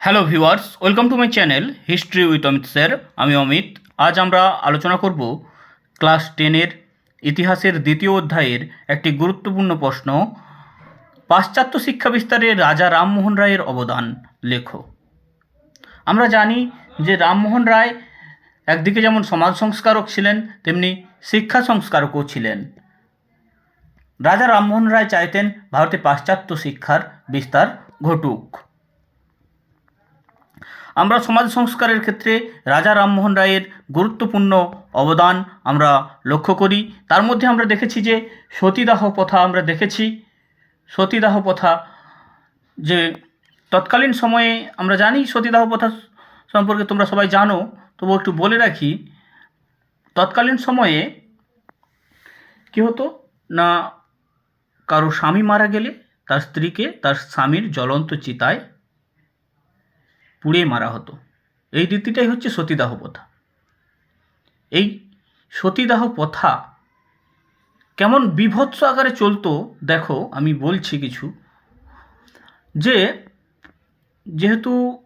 Hello viewers welcome to my channel history with Amit sir আমি অমিত। আজ আমরা আলোচনা করব ক্লাস টেনের ইতিহাসের দ্বিতীয় অধ্যায়ের একটি গুরুত্বপূর্ণ প্রশ্ন, পাশ্চাত্য শিক্ষা বিস্তারে রাজা রামমোহন রায়ের অবদান, লেখো। আমরা জানি যে রামমোহন রায় একদিকে যেমন সমাজ সংস্কারক ছিলেন, তেমনি শিক্ষা সংস্কারকও ছিলেন। রাজা রামমোহন রায় চাইতেন ভারতে পাশ্চাত্য শিক্ষার বিস্তার ঘটুক। আমরা সমাজ সংস্কারের ক্ষেত্রে রাজা রামমোহন রায়ের গুরুত্বপূর্ণ অবদান আমরা লক্ষ্য করি। তার মধ্যে আমরা দেখেছি যে সতীদাহ প্রথা আমরা দেখেছি। সতীদাহ প্রথা যে তৎকালীন সময়ে আমরা জানি, সতীদাহ প্রথা সম্পর্কে তোমরা সবাই জানো তবু একটু বলে রাখি, তৎকালীন সময়ে কী হতো? না, কারও স্বামী মারা গেলে তার স্ত্রীকে তার স্বামীর জ্বলন্ত চিতায় পুড়িয়ে মারা হতো। এই রীতিটাই হচ্ছে সতীদাহ প্রথা। এই সতীদাহ প্রথা কেমন বিভৎস আকারে চলতো, দেখো, আমি বলছি কিছু। যে যেহেতু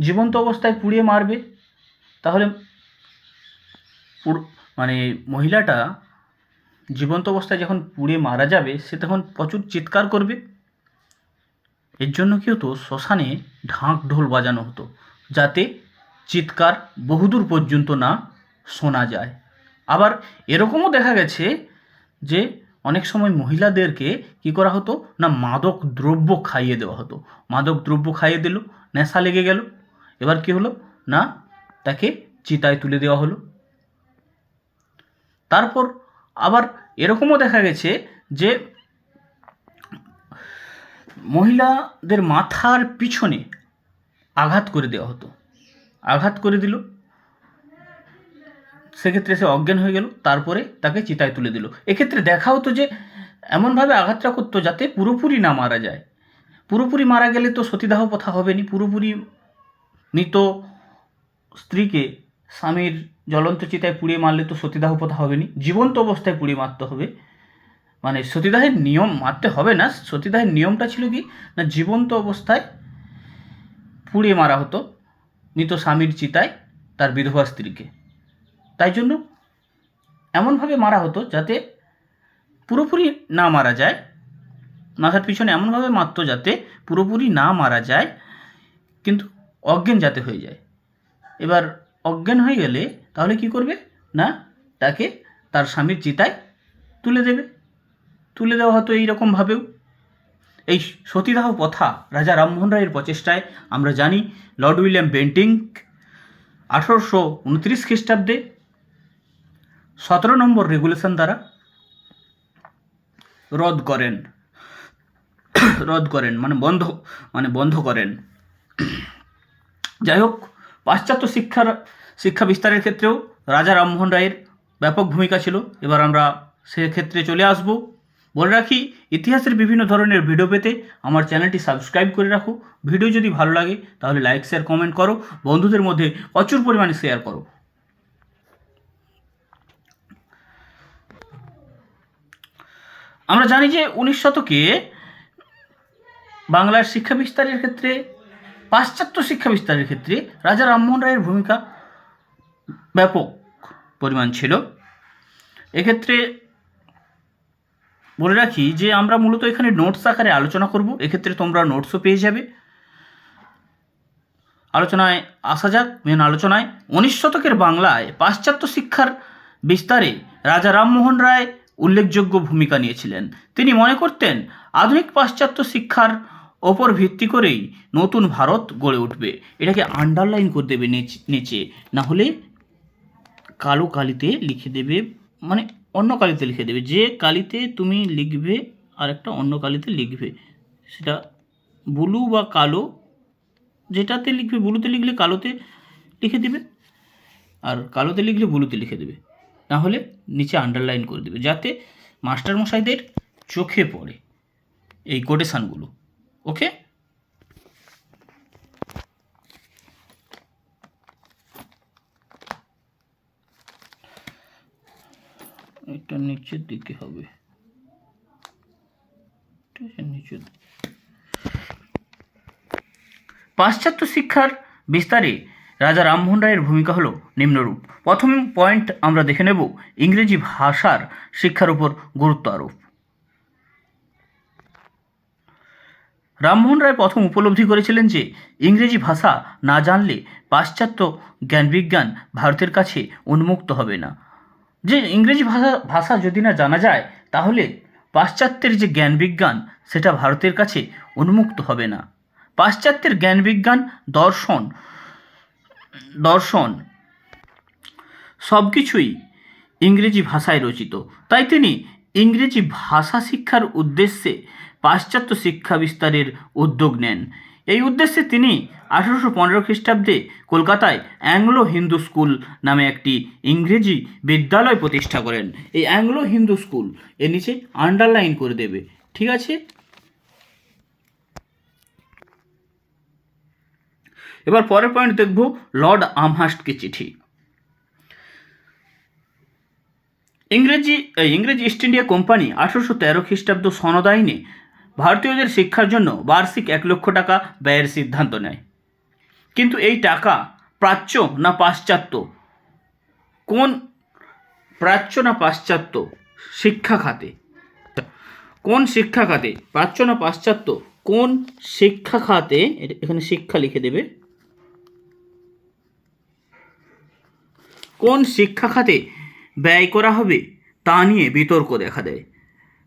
জীবন্ত অবস্থায় পুড়িয়ে মারবে, তাহলে মানে মহিলাটা জীবন্ত অবস্থায় যখন পুড়ে মারা যাবে, সে তখন প্রচুর চিৎকার করবে। এর জন্য কি হতো, শ্মশানে ঢাক ঢোল বাজানো হতো, যাতে চিৎকার বহুদূর পর্যন্ত না শোনা যায়। আবার এরকমও দেখা গেছে যে, অনেক সময় মহিলাদেরকে কি করা হতো? না, মাদক দ্রব্য খাইয়ে দেওয়া হতো। মাদক দ্রব্য খাইয়ে দিল, নেশা লেগে গেল। এবার কি হলো? না, তাকে চিতায় তুলে দেওয়া হলো। তারপর আবার এরকমও দেখা গেছে যে, মহিলাদের মাথার পিছনে আঘাত করে দেওয়া হতো। আঘাত করে দিল। সেক্ষেত্রে সে অজ্ঞান হয়ে গেল। তারপরে তাকে চিতায় তুলে দিল। এক্ষেত্রে দেখা হতো যে, এমনভাবে আঘাতটা করতো যাতে পুরোপুরি না মারা যায়। পুরোপুরি মারা গেলে তো সতীদাহ প্রথা হবে নি পুরোপুরি মৃত স্ত্রীকে স্বামীর জ্বলন্ত চিতায় পুড়িয়ে মারলে তো সতীদাহ প্রথা হবে নি জীবন্ত অবস্থায় পুড়িয়ে মারতে হবে। মানে সতীদাহের নিয়ম মারতে হবে না। সতীদাহের নিয়মটা ছিল কি? না, জীবন্ত অবস্থায় পুড়িয়ে মারা হতো মৃত স্বামীর চিতায় তার বিধবা স্ত্রীকে। তাই জন্য এমনভাবে মারা হতো যাতে পুরোপুরি না মারা যায় মাথার পিছনে এমনভাবে মারতো যাতে পুরোপুরি না মারা যায়, কিন্তু অজ্ঞান যাতে হয়ে যায়। এবার অজ্ঞান হয়ে গেলে তাহলে কি করবে? না, তাকে তার স্বামীর চিতায় তুলে দেবে। তুলে দেওয়া হতো এইরকমভাবেও। এই সতীদাহ প্রথা রাজা রামমোহন রায়ের প্রচেষ্টায় আমরা জানি লর্ড উইলিয়াম বেন্টিং আঠারোশো উনত্রিশ খ্রিস্টাব্দে সতেরো নম্বর রেগুলেশন দ্বারা রদ করেন। রদ করেন মানে বন্ধ মানে বন্ধ করেন। যাই হোক, পাশ্চাত্য শিক্ষার, শিক্ষা বিস্তারের ক্ষেত্রেও রাজা রামমোহন রায়ের ব্যাপক ভূমিকা ছিল। এবার আমরা সেক্ষেত্রে চলে আসব। বলে রাখি, ইতিহাসের বিভিন্ন ধরনের ভিডিও পেতে আমার চ্যানেলটি সাবস্ক্রাইব করে রাখো। ভিডিও যদি ভালো লাগে, তাহলে লাইক শেয়ার কমেন্ট করো। বন্ধুদের মধ্যে প্রচুর পরিমাণে শেয়ার করো। আমরা জানি যে উনিশ শতকে বাংলার শিক্ষা বিস্তারের ক্ষেত্রে, পাশ্চাত্য শিক্ষা বিস্তারের ক্ষেত্রে রাজা রামমোহন রায়ের ভূমিকা ব্যাপক পরিমাণ ছিল। এক্ষেত্রে বলে রাখি যে আমরা মূলত এখানে নোটস আকারে আলোচনা করব। এক্ষেত্রে তোমরা নোটসও পেয়ে যাবে। আলোচনায় আসা যাক মেন আলোচনায়। উনিশ শতকের বাংলায় পাশ্চাত্য শিক্ষার বিস্তারে রাজা রামমোহন রায় উল্লেখযোগ্য ভূমিকা নিয়েছিলেন। তিনি মনে করতেন, আধুনিক পাশ্চাত্য শিক্ষার ওপর ভিত্তি করেই নতুন ভারত গড়ে উঠবে। এটাকে আন্ডারলাইন করে দেবে নিচ- না হলে কালো কালিতে লিখে দেবে মানে অন্য কালিতে লিখে দেবে। যে কালিতে তুমি লিখবে আর একটা অন্য কালিতে লিখবে। সেটা ব্লু বা কালো, যেটাতে লিখবে, ব্লুতে লিখলে কালোতে লিখে দেবে, আর কালোতে লিখলে ব্লুতে লিখে দেবে। না হলে নিচে আন্ডারলাইন করে দেবে, যাতে মাস্টারমশাইদের চোখে পড়ে এই কোটেশানগুলো ওকে এটা নিচের দিকে হবে। নিচের পাশ্চাত্য শিক্ষার বিস্তারে রাজা রামমোহন রায়ের ভূমিকা হলো নিম্নরূপ। প্রথম পয়েন্ট আমরা দেখে নেব ইংরেজি ভাষার শিক্ষার উপর গুরুত্ব আরোপ। রামমোহন রায় প্রথম উপলব্ধি করেছিলেন যে ইংরেজি ভাষা না জানলে পাশ্চাত্য জ্ঞানবিজ্ঞান ভারতের কাছে উন্মুক্ত হবে না। যে ইংরেজি ভাষা ভাষা যদি না জানা যায়, তাহলে পাশ্চাত্যের যে জ্ঞানবিজ্ঞান সেটা ভারতের কাছে উন্মুক্ত হবে না। পাশ্চাত্যের জ্ঞানবিজ্ঞান দর্শন দর্শন সব কিছুই ইংরেজি ভাষায় রচিত। তাই তিনি ইংরেজি ভাষা শিক্ষার উদ্দেশ্যে পাশ্চাত্য শিক্ষা বিস্তারের উদ্যোগ নেন। এই উদ্দেশ্যে তিনি আঠারোশো পনেরো খ্রিস্টাব্দে কলকাতায় অ্যাংলো হিন্দু স্কুল নামে একটি ইংরেজি বিদ্যালয় প্রতিষ্ঠা করেন। এই অ্যাংলো হিন্দু স্কুলের নিচে আন্ডারলাইন করে দেবে। ঠিক আছে? এবার পরের পয়েন্ট দেখব লর্ড আমহাস্টকে চিঠি। ইংরেজি ইংরেজি ইস্ট ইন্ডিয়া কোম্পানি আঠারোশো তেরো খ্রিস্টাব্দ সনদ আইনে ভারতীয়দের শিক্ষার জন্য বার্ষিক এক লক্ষ টাকা ব্যয়ের সিদ্ধান্ত নেয়। কিন্তু এই টাকা প্রাচ্য না পাশ্চাত্য? কোন প্রাচ্য না পাশ্চাত্য শিক্ষা খাতে? কোন শিক্ষা খাতে? প্রাচ্য না পাশ্চাত্য? কোন শিক্ষা খাতে? এখানে শিক্ষা লিখে দেবে। কোন শিক্ষা খাতে ব্যয় করা হবে? তা নিয়ে বিতর্ক দেখা দেয়।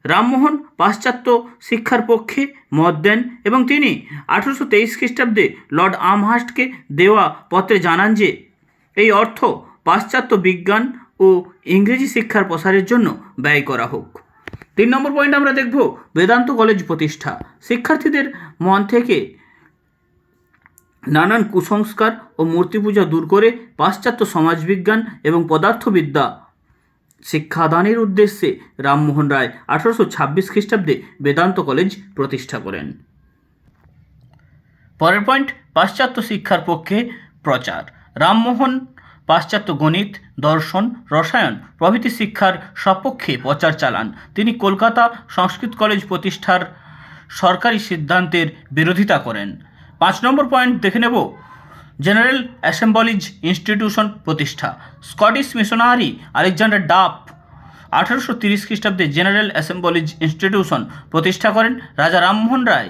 রামমোহন পাশ্চাত্য শিক্ষার পক্ষে মত দেন এবং তিনি আঠারোশো তেইশ খ্রিস্টাব্দে লর্ড আমহাস্টকে দেওয়া পত্রে জানান যে, এই অর্থ পাশ্চাত্য বিজ্ঞান ও ইংরেজি শিক্ষার প্রসারের জন্য ব্যয় করা হোক। তিন নম্বর পয়েন্ট আমরা দেখব বেদান্ত কলেজ প্রতিষ্ঠা। শিক্ষার্থীদের মন থেকে নানান কুসংস্কার ও মূর্তি পূজা দূর করে পাশ্চাত্য সমাজবিজ্ঞান এবং পদার্থবিদ্যা শিক্ষাদানের উদ্দেশ্যে রামমোহন রায় আঠারোশো ছাব্বিশ খ্রিস্টাব্দে বেদান্ত কলেজ প্রতিষ্ঠা করেন। পরের পয়েন্ট, পাশ্চাত্য শিক্ষার পক্ষে প্রচার। রামমোহন, পাশ্চাত্য গণিত, দর্শন, রসায়ন প্রভৃতি শিক্ষার সপক্ষে প্রচার চালান। তিনি কলকাতা সংস্কৃত কলেজ প্রতিষ্ঠার সরকারি সিদ্ধান্তের বিরোধিতা করেন। পাঁচ নম্বর পয়েন্ট দেখে নেব। জেনারেল অ্যাসেম্বলিজ ইনস্টিটিউশন প্রতিষ্ঠা। স্কটিশ মিশনারি আলেকজান্ডার ডাফ আঠারোশো তিরিশ খ্রিস্টাব্দে জেনারেল অ্যাসেম্বলিজ ইনস্টিটিউশন প্রতিষ্ঠা করেন রাজা রামমোহন রায়।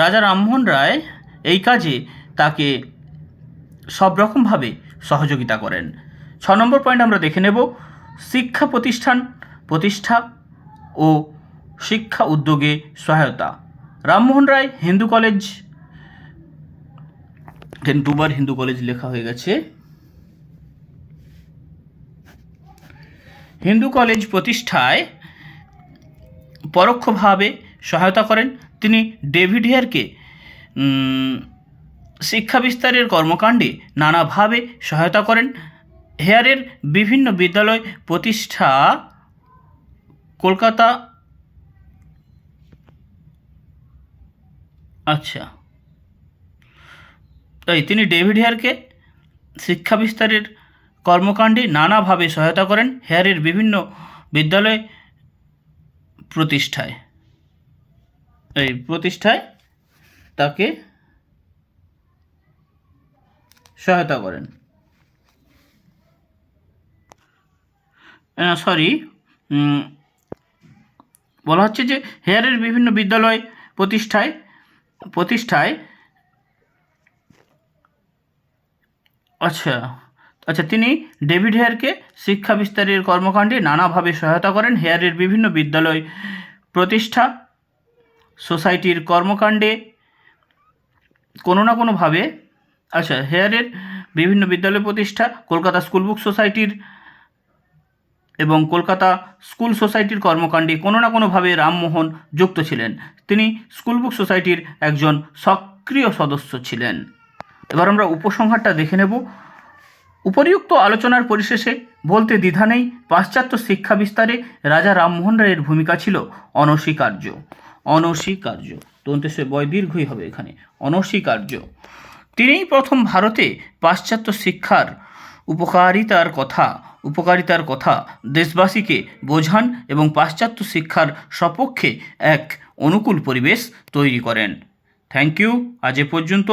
রাজা রামমোহন রায় এই কাজে তাকে সব রকমভাবে সহযোগিতা করেন। ছ নম্বর পয়েন্ট আমরা দেখে নেব, শিক্ষা প্রতিষ্ঠান প্রতিষ্ঠা ও শিক্ষা উদ্যোগে সহায়তা। রামমোহন রায় হিন্দু কলেজ এখানে দুবার হিন্দু কলেজ লেখা হয়ে গেছে। হিন্দু কলেজ প্রতিষ্ঠায় পরোক্ষভাবে সহায়তা করেন। তিনি ডেভিড হেয়ারকে শিক্ষা বিস্তারের কর্মকাণ্ডে নানাভাবে সহায়তা করেন। হেয়ারের বিভিন্ন বিদ্যালয় প্রতিষ্ঠা কলকাতা আচ্ছা। তাই তিনি ডেভিড হেয়ারকে শিক্ষা বিস্তারের কর্মকাণ্ডে নানাভাবে সহায়তা করেন হেয়ারের বিভিন্ন বিদ্যালয় প্রতিষ্ঠায়। এই প্রতিষ্ঠায় তাকে সহায়তা করেন। সরি বলা হচ্ছে যে হেয়ারের বিভিন্ন বিদ্যালয় প্রতিষ্ঠায় প্রতিষ্ঠায় আচ্ছা। আচ্ছা তিনি ডেভিড হেয়ারকে শিক্ষা বিস্তারের কর্মকাণ্ডে নানাভাবে সহায়তা করেন। হেয়ারের বিভিন্ন বিদ্যালয় প্রতিষ্ঠা সোসাইটির কর্মকাণ্ডে কোনো না কোনোভাবে আচ্ছা হেয়ারের বিভিন্ন বিদ্যালয় প্রতিষ্ঠা, কলকাতা স্কুল বুক সোসাইটির এবং কলকাতা স্কুল সোসাইটির কর্মকাণ্ডে কোনো না কোনোভাবে রামমোহন যুক্ত ছিলেন। তিনি স্কুল বুক সোসাইটির একজন সক্রিয় সদস্য ছিলেন। এবার আমরা উপসংহারটা দেখে নেব। উপরিউক্ত আলোচনার পরিশেষে বলতে দ্বিধা নেই, পাশ্চাত্য শিক্ষা বিস্তারে রাজা রামমোহন রায়ের ভূমিকা ছিল অনস্বীকার্য। অনস্বীকার্য। তন্তেশে বয় দীর্ঘই হবে এখানে। অনস্বীকার্য। তিনিই প্রথম ভারতে পাশ্চাত্য শিক্ষার উপকারিতার কথা উপকারিতার কথা দেশবাসীকে বোঝান এবং পাশ্চাত্য শিক্ষার সপক্ষে এক অনুকূল পরিবেশ তৈরি করেন। Thank you. আজ এ পর্যন্ত।